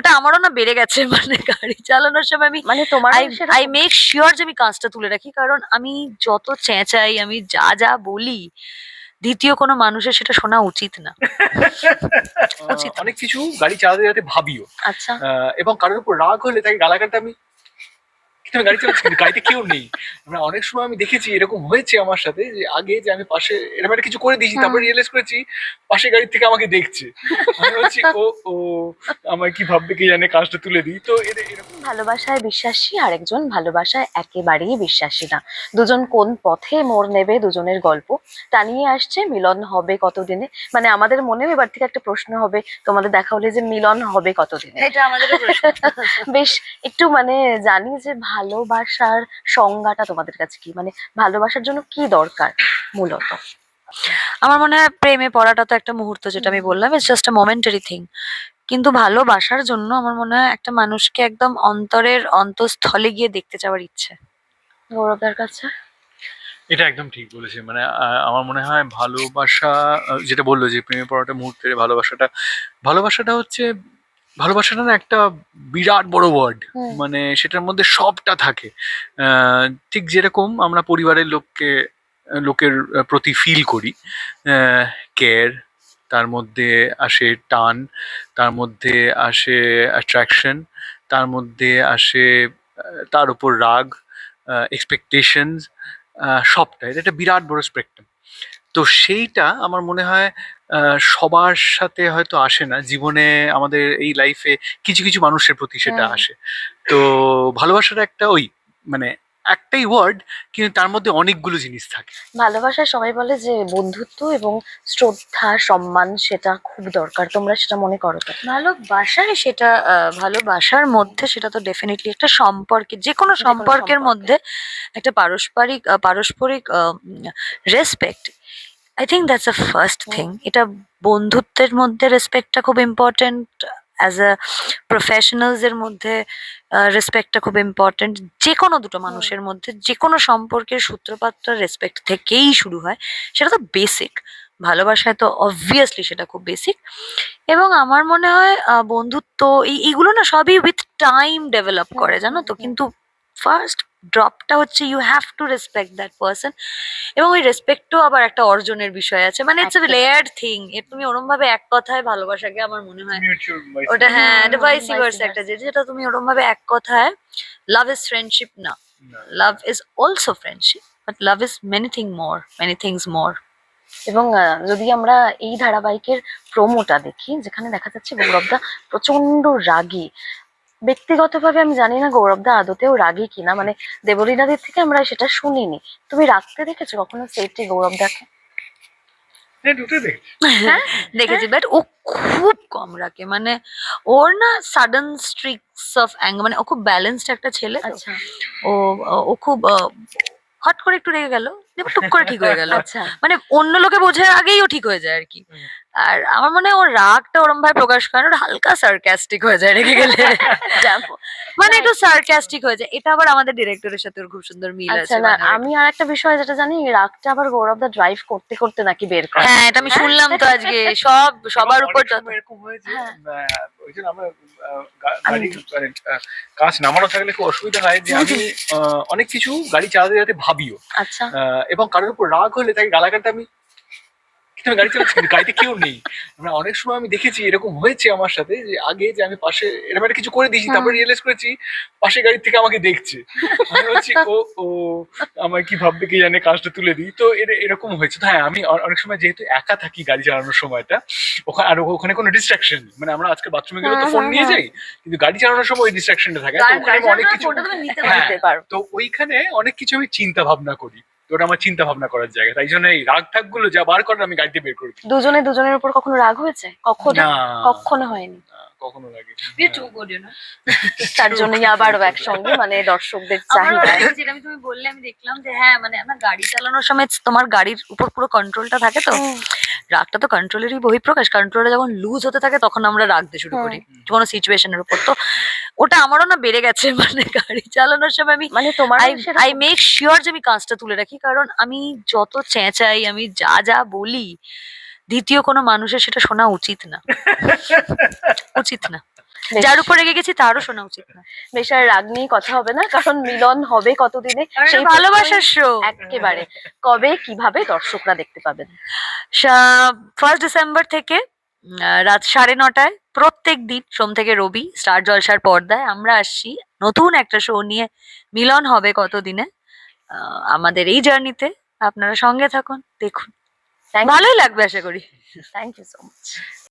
ওটা আমারও না বেড়ে গেছে মানে গাড়ি চালানোর সময় আমি মানে তোমার আই মেক শিওর যে আমি কাজটা তুলে রাখি কারণ আমি যত চেঁচাই আমি যা যা বলি দ্বিতীয় কোনো মানুষের সেটা শোনা উচিত না। উচিত। অনেক কিছু গাড়ি চালাতে যাতে ভাবিও। আচ্ছা। এবং কারোর উপর রাগ হলে তাকে গালাগালটা আমি আমি গাড়ি চালাচ্ছি কিন্তু গাড়িতে কেউ নেই। মানে অনেক সময় আমি দেখেছি এরকম হয়েছে আমার সাথে যে আগে যে আমি পাশে এরকম একটা কিছু করে দিয়েছি। তারপরে রিয়েলাইজ করেছি পাশে গাড়ি থেকে আমাকে দেখছে। আমি হচ্ছে ও ও আমার কি ভাববে কি জানে কাজটা তুলে দিই। তো এদের এরকম ভালোবাসায় বিশ্বাসী আরেকজন ভালোবাসায় একেবারেই বিশ্বাসী না। দুজন কোন পথে মোড় নেবে দুজনের গল্প? তা নিয়ে আসছে মিলন হবে কতদিনে? মানে আমাদের মনেও এবার থেকে একটা প্রশ্ন হবে তোমাদের দেখা হলে যে মিলন হবে কতদিনে? এটা আমাদের বেশ একটু মানে জানি যে ভালোবাসার সংজ্ঞাটা তোমাদের কাছে কি? মানে ভালোবাসার জন্য কি দরকার মূলত? আমার মনে হয় প্রেমে পড়াটা তো একটা মুহূর্ত যেটা আমি বললাম it's just a momentary thing কিন্তু ভালোবাসার জন্য আমার মনে হয় একটা মানুষকে একদম অন্তরের অন্তঃস্থলে গিয়ে দেখতে যাওয়ার ইচ্ছে। গৌরবদার কাছে? এটা একদম ঠিক বলেছে মানে আমার মনে হয় ভালোবাসা যেটা বলল যে প্রেমে পড়াটা মুহূর্তের ভালোবাসাটা ভালোবাসাটা হচ্ছে ভালোবাসাটা না একটা বিরাট বড় ওয়ার্ড মানে সেটার মধ্যে সবটা থাকে। আহ, ঠিক যেরকম আমরা পরিবারের লোককে লোকের প্রতি ফিল করি কেয়ার তার মধ্যে আসে টান তার মধ্যে আসে অ্যাট্রাকশন তার মধ্যে আসে তার উপর রাগ এক্সপেকটেশনস সবটাই। এটা একটা বিরাট বড় স্পেকট্রাম তো সেইটা আমার মনে হয় সবার সাথে হয়তো আসে না। জীবনে আমাদের এই লাইফে কিছু কিছু মানুষের প্রতি সেটা আসে। তো ভালোবাসাটা একটা ওই মানে একটাই ওয়ার্ড কিন্তু তার মধ্যে অনেকগুলো জিনিস থাকে। ভালোবাসায় সবাই বলে যে বন্ধুত্ব এবং শ্রদ্ধা সম্মান সেটা খুব দরকার। তোমরা সেটা মনে করো তো। ভালোবাসায় সেটা আহ, ভালোবাসার মধ্যে সেটা তো ডেফিনেটলি একটা সম্পর্কে যে কোনো কোনো সম্পর্কের সম্পর্কে। মধ্যে একটা পারস্পরিক আহ, পারস্পরিক respect I think that's a first thing এটা বন্ধুত্বের মধ্যে রেসপেক্টটা খুব ইম্পর্টেন্ট অ্যাজ আ প্রফেশনালস এর মধ্যে রেসপেক্টটা খুব ইম্পর্টেন্ট যে কোনো দুটো মানুষের মধ্যে যে কোনো সম্পর্কের সূত্রপাতটা রেসপেক্ট থেকেই শুরু হয়। সেটা তো বেসিক ভালোবাসায় তো অবভিয়াসলি সেটা খুব বেসিক এবং আমার মনে হয় বন্ধুত্ব এই এইগুলো না সবই উইথ টাইম ডেভেলপ করে জানো তো? কিন্তু ফার্স্ট ড্রপটা হচ্ছে you have to respect that person এবং ওই রেসপেক্টও আবার একটা অর্জনের বিষয় আছে। মানে ইটস এ। লেয়ার্ড থিং এর তুমি ওরম ভাবে এক কথায় ভালোবাসাকে আমার মনে হয় ওটা হ্যাঁ হুম, এটা হুম, ভার্সা একটা যে যেটা তুমি ওরম ভাবে এক কথায় লাভ ইজ ফ্রেন্ডশিপ না। না। Love is also friendship but love is many thing more many things more এবং যদি আমরা এই ধারাবাহিকের প্রোমোটা দেখি যেখানে দেখা যাচ্ছে গৌরবদা প্রচণ্ড রাগী ব্যক্তিগতভাবে আমি জানি না গৌরবদা আদতেও রাগী কিনা মানে দেবলীনাদের থেকে আমরা সেটা শুনিনি। তুমি রাখতে দেখেছ কখনো সেটি গৌরবদাকে হ্যাঁ দেখছি। দেখেছি বাট ও খুব কম রাখে মানে ওর না সাডেন স্ট্রিক্স অফ অ্যাঙ্গ মানে ও খুব ব্যালেন্সড একটা ছেলে আচ্ছা। ও ও খুব আহ, হট করে একটু রেগে গেল টুক করে ঠিক হয়ে গেল। আচ্ছা। মানে অন্য লোকে বোঝার আগেই ও ঠিক হয়ে যায় আর কি। আর আমার মনে হয় ওর রাগটা ওরম ভাবে প্রকাশ করে ওর হালকা সার্কাস্টিক হয়ে যায় রেগে গেলে। মানে একটু সার্কাস্টিক হয়ে যায়। এটা আবার আমাদের ডিরেক্টরের সাথে ওর খুব সুন্দর মিল আচ্ছা আছে না আমি আর একটা বিষয় যেটা জানি রাগটা আবার গৌরব দা ড্রাইভ করতে করতে নাকি বের করে। হ্যাঁ এটা আমি শুনলাম তো আজকে। সব সবার উপর এরকম হয়েছে হ্যাঁ। ওই জন্য আমরা গাড়ি মানে, কাজ নামানো থাকলে খুব অসুবিধা হয় যে আমি আহ, অনেক কিছু গাড়ি চালাতে যাতে ভাবিও। আচ্ছা। আহ, এবং কারোর উপর রাগ হলে তাকে গালাগালটা আমি কিন্তু গাড়ি চালাচ্ছি গাড়িতে কেউ নেই। মানে অনেক সময় আমি দেখেছি এরকম হয়েছে আমার সাথে যে আগে যে আমি পাশে এরকম একটা কিছু করে দিয়েছি। তারপরে রিয়েলাইজ করেছি পাশে গাড়ি থেকে আমাকে দেখছে। আমি ও ও আমার কি ভাববে কি জানে কাজটা তুলে দিই। তো এর- এরকম হয়েছে। তো হ্যাঁ আমি অনেক সময় যেহেতু একা থাকি গাড়ি চালানোর সময়টা ওখানে আর ওখানে কোনো ডিস্ট্রাকশন মানে আমরা আজকে বাথরুমে গেলে তো ফোন নিয়ে যাই কিন্তু গাড়ি চালানোর সময় ওই ডিস্ট্রাকশনটা থাকে। তো ওখানে অনেক কিছু হ্যাঁ। তো ওইখানে অনেক কিছু আমি চিন্তা ভাবনা করি। ওটা আমার চিন্তা ভাবনা করার জায়গা। তাই জন্য এই রাগ ঠাগগুলো যা বার করার আমি গাড়িতে বের করি দুজনে দুজনের উপর কখনো রাগ হয়েছে? কখনো? কখনো হয়নি। কখনো লাগে। তার জন্যই আবারও একসঙ্গে মানে দর্শকদের চাহিদা। যেটা আমি তুমি বললে আমি দেখলাম যে হ্যাঁ মানে আমার গাড়ি চালানোর সময় তোমার গাড়ির উপর পুরো কন্ট্রোলটা থাকে তো? রাগটা তো কন্ট্রোলেরই বহিঃপ্রকাশ। কন্ট্রোলটা যখন লুজ হতে থাকে তখন আমরা রাখতে শুরু করি কোনো সিচুয়েশনের উপর। তো ওটা আমারও না বেড়ে গেছে মানে গাড়ি চালানোর সময় আমি মানে তোমার আই আই মেক শিওর যে আমি কাজটা তুলে রাখি। কারণ আমি যত চেঁচাই আমি যা যা বলি দ্বিতীয় কোনো মানুষের সেটা শোনা উচিত না। উচিত না। যার উপরে রেগে গেছি তারও শোনা উচিত না। বেশ আর রাগ নিয়ে কথা হবে না কারণ মিলন হবে কতদিনে? সেই ভালোবাসার শো একেবারে। কবে কীভাবে দর্শকরা দেখতে পাবেন? ফার্স্ট ডিসেম্বর থেকে রাত সাড়ে নটায় প্রত্যেক দিন সোম থেকে রবি স্টার জলসার পর্দায় আমরা আসছি। নতুন একটা শো নিয়ে মিলন হবে কতদিনে? আহ, আমাদের এই জার্নিতে আপনারা সঙ্গে থাকুন দেখুন। ভালোই লাগবে আশা করি। Thank you so much